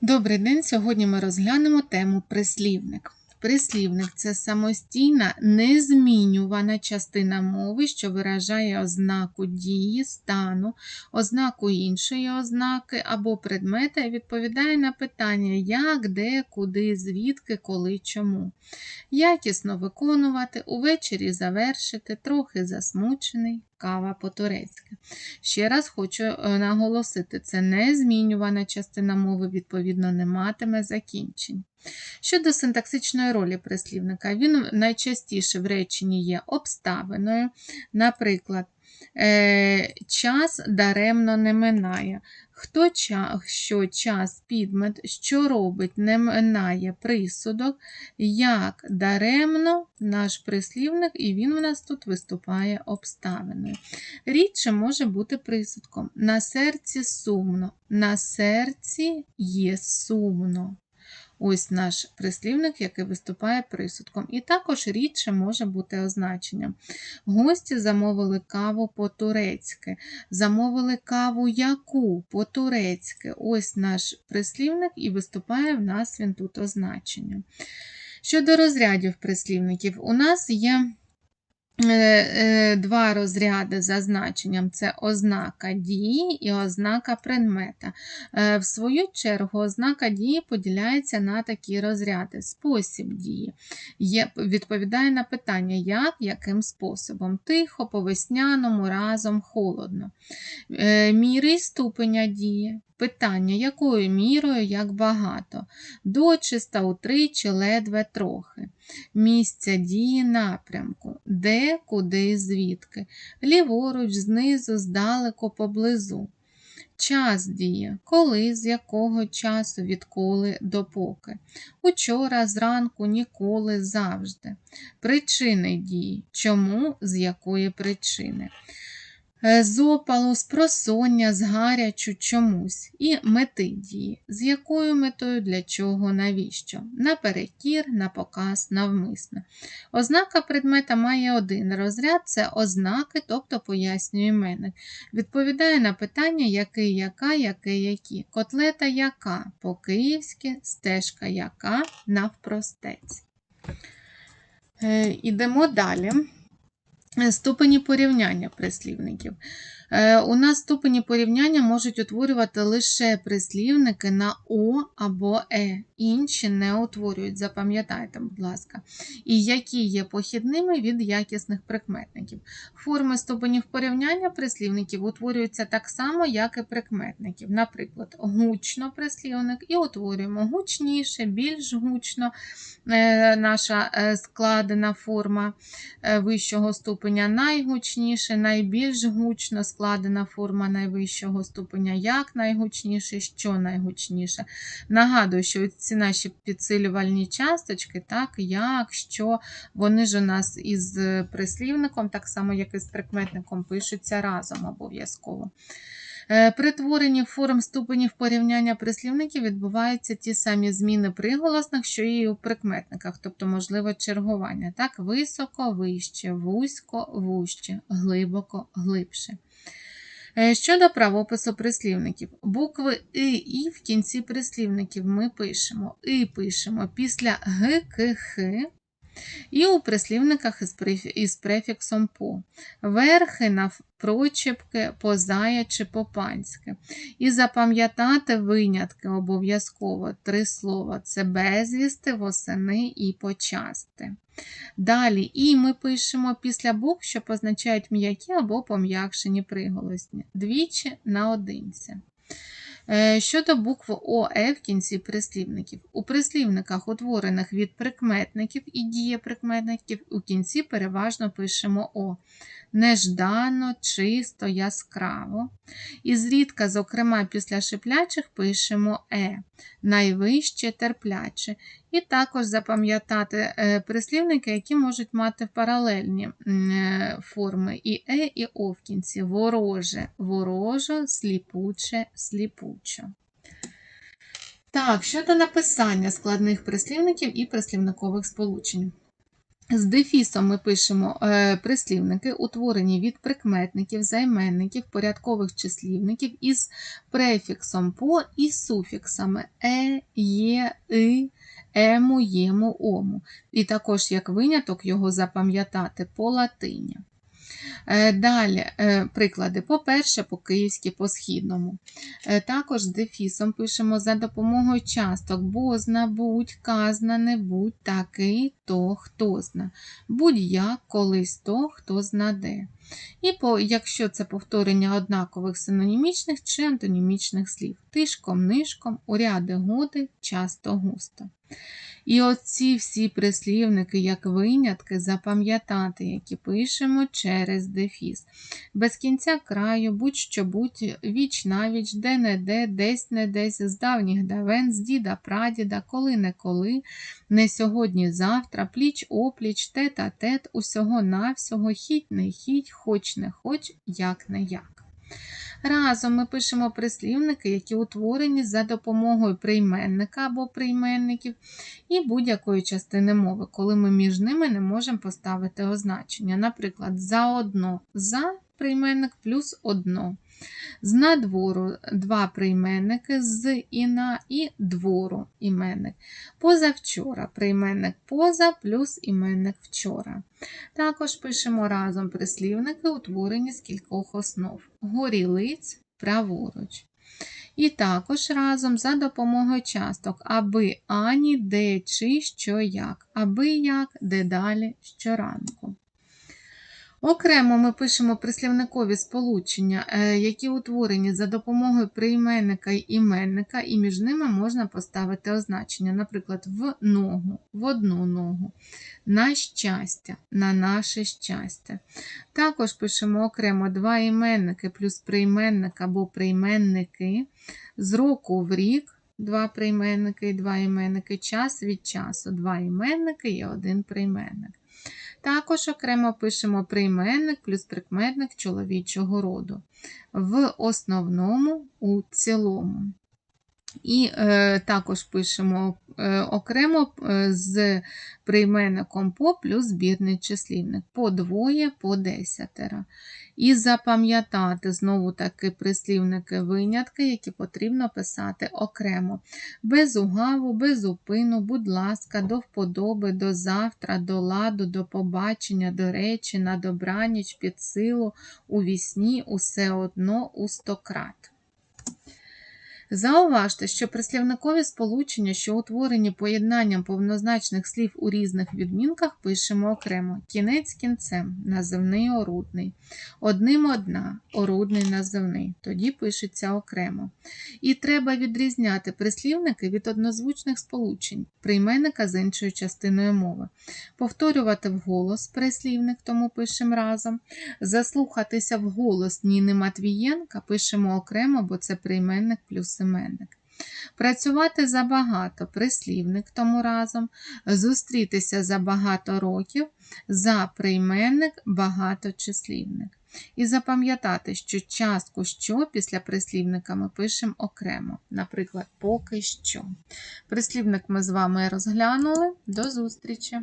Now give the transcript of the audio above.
Добрий день! Сьогодні ми розглянемо тему прислівник. Прислівник це самостійна, незмінювана частина мови, що виражає ознаку дії, стану, ознаку іншої ознаки або предмета і відповідає на питання як, де, куди, звідки, коли, чому. Якісно виконувати, увечері завершити, трохи засмучений, кава по-турецьки. Ще раз хочу е, наголосити, це незмінювана частина мови, відповідно, не матиме закінчень. Щодо синтаксичної ролі прислівника, він найчастіше в реченні є обставиною. Наприклад, час даремно не минає. Хто що час підмет, що робить, не минає присудок, як даремно наш прислівник, і він у нас тут виступає обставиною. Рідше може бути присудком. На серці сумно, на серці є сумно. Ось наш прислівник, який виступає присудком. І також рідше може бути означенням. Гості замовили каву по-турецьки. Замовили каву яку по-турецьки. Ось наш прислівник і виступає в нас він тут означенням. Щодо розрядів прислівників, у нас є. Е, е, два розряди за значенням це ознака дії і ознака предмета. Е, в свою чергу, ознака дії поділяється на такі розряди. Спосіб дії Є, відповідає на питання, як, яким способом. Тихо, по весняному, разом, холодно. Міри і ступеня дії. Питання, якою мірою, як багато, дочиста, утричі, ледве трохи. Місця дії напрямку, де, куди, звідки, ліворуч, знизу, здалеку, поблизу. Час діє, коли, з якого часу, відколи, допоки. Учора, зранку, ніколи, завжди. Причини дії. Чому, з якої причини. Е, з опалу, з просоння, з гарячу чомусь і мети дії, з якою метою, для чого, навіщо? Наперекір, на показ, навмисно. Ознака предмета має один розряд це ознаки, тобто пояснює іменник. Відповідає на питання, який, яка, яке, які. Котлета яка, по-київськи, стежка яка, навпростець. Е, ідемо далі. Ступені порівняння прислівників. Е, у нас ступені порівняння можуть утворювати лише прислівники на О або Е, інші не утворюють, запам'ятайте, будь ласка, і які є похідними від якісних прикметників. Форми ступенів порівняння прислівників утворюються так само, як і прикметників. Наприклад, гучно прислівник і утворюємо гучніше, більш гучно е, наша е, складена форма вищого ступеня, найгучніше, найбільш гучно складена форма найвищого ступеня, як найгучніше, що найгучніше. Нагадую, що ці наші підсилювальні часточки, так, як, що, вони ж у нас із прислівником, так само, як і з прикметником, пишуться разом обов'язково. Е, при творенні форм ступенів порівняння прислівників відбуваються ті самі зміни приголосних, що і у прикметниках, тобто, можливо, чергування. Так, Високо, вище, вузько, вужче, глибоко, глибше. Е, щодо правопису прислівників, букви И і в кінці прислівників ми пишемо. И пишемо після Г, К, Х, і у прислівниках із префіксом по. Верхи навпрочепки, позаячи по-панськи. І запам'ятати винятки обов'язково три слова: це безвісти, восени і почасти. Далі і ми пишемо після букв, що позначають м'які або пом'якшені приголосні. Двічі наодинці. Е, щодо букв ОЕ в кінці прислівників. У прислівниках, утворених від прикметників і дієприкметників, у кінці переважно пишемо О. Неждано, чисто, яскраво. І зрідка, зокрема, після шиплячих пишемо Е, найвище терпляче. І також запам'ятати е, прислівники, які можуть мати паралельні е, форми і Е, і О в кінці. Вороже, ворожо, сліпуче, сліпучо. Так, щодо написання складних прислівників і прислівникових сполучень. З дефісом ми пишемо е, прислівники, утворені від прикметників, займенників, порядкових числівників із префіксом по і суфіксами е, є, и, ему, єму, ому. І також як виняток його запам'ятати по латині. Е, Далі е, приклади. По-перше, по-київськи, по-східному. Е, Також з дефісом пишемо за допомогою часток бозна, будь, казна, не будь, такий, то, хто зна. Будь-як, колись то, хто знаде. І по, якщо це повторення однакових синонімічних чи антонімічних слів. Тишком, нишком, уряди годи, часто густо. І оці всі прислівники, як винятки, запам'ятати, які пишемо через дефіс. Без кінця краю, будь-що будь, віч навіч, де не де, десь не десь, з давніх давен, з діда прадіда, коли не коли, не сьогодні, завтра, пліч опліч, тет а тет, усього навсього, хіть не хіть, хоч не хоч, як не як. Разом ми пишемо прислівники, які утворені за допомогою прийменника або прийменників і будь-якої частини мови, коли ми між ними не можемо поставити означення. Наприклад, заодно за прийменник плюс одно. З надвору два прийменники з і на і двору іменник. Позавчора прийменник поза плюс іменник вчора. Також пишемо разом прислівники, утворені з кількох основ. Горілиць праворуч. І також разом за допомогою часток аби, ані, де, чи, що, як, аби як, дедалі, щоранку. Окремо ми пишемо прислівникові сполучення, е, які утворені за допомогою прийменника і іменника, і між ними можна поставити означення, наприклад, в ногу, в одну ногу, на щастя, на наше щастя. Також пишемо окремо два іменники плюс прийменник або прийменники, з року в рік. Два прийменники і два іменники, час від часу, два іменники і один прийменник. Також окремо пишемо прийменник плюс прикметник чоловічого роду. В основному у цілому. І е, також пишемо е, окремо е, з прийменником по плюс збірний числівник. По двоє, по десятеро. І запам'ятати знову таки прислівники винятки, які потрібно писати окремо. Без угаву, без упину, будь ласка, до вподоби, до завтра, до ладу, до побачення, до речі, на добраніч, під силу, у вісні, усе одно, у стократ. Зауважте, що прислівникові сполучення, що утворені поєднанням повнозначних слів у різних відмінках, пишемо окремо. Кінець кінцем, називний орудний. Одним одна, орудний називний. Тоді пишеться окремо. І треба відрізняти прислівники від однозвучних сполучень, прийменника з іншою частиною мови. Повторювати вголос прислівник, тому пишемо разом. Заслухатися вголос Ніни Матвієнка пишемо окремо, бо це прийменник плюс іменник. Працювати забагато прислівник тому разом, зустрітися за багато років, за прийменник багаточислівник. І запам'ятати, що частку що після прислівника ми пишемо окремо, наприклад, поки що. Прислівник ми з вами розглянули. До зустрічі!